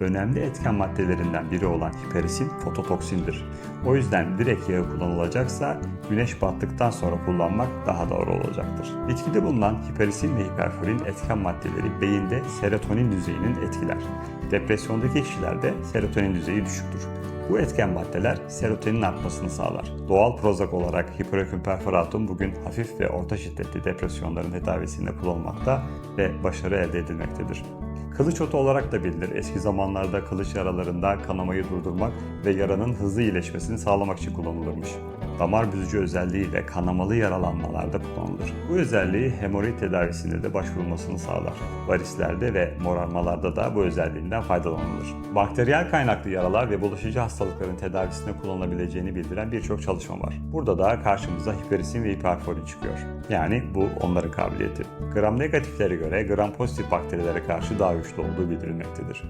Önemli etken maddelerinden biri olan hiperisin fototoksindir. O yüzden direkt yağı kullanılacaksa güneş battıktan sonra kullanmak daha doğru olacaktır. Bitkide bulunan hiperisin ve hiperforin etken maddeleri beyinde serotonin düzeyinin etkiler. Depresyondaki kişilerde serotonin düzeyi düşüktür. Bu etken maddeler serotonin artmasını sağlar. Doğal Prozac olarak hiperokum perforatum bugün hafif ve orta şiddetli depresyonların tedavisinde kullanılmakta ve başarı elde edilmektedir. Kılıç otu olarak da bilinir. Eski zamanlarda kılıç yaralarında kanamayı durdurmak ve yaranın hızlı iyileşmesini sağlamak için kullanılırmış. Damar büzücü özelliğiyle kanamalı yaralanmalarda kullanılır. Bu özelliği hemoroid tedavisinde de başvurulmasını sağlar. Varislerde ve morarmalarda da bu özelliğinden faydalanılır. Bakteriyel kaynaklı yaralar ve bulaşıcı hastalıkların tedavisinde kullanılabileceğini bildiren birçok çalışma var. Burada da karşımıza hiperisin ve hiperforin çıkıyor. Yani bu onların kabiliyeti. Gram negatiflere göre gram pozitif bakterilere karşı daha güçlü olduğu bildirilmektedir.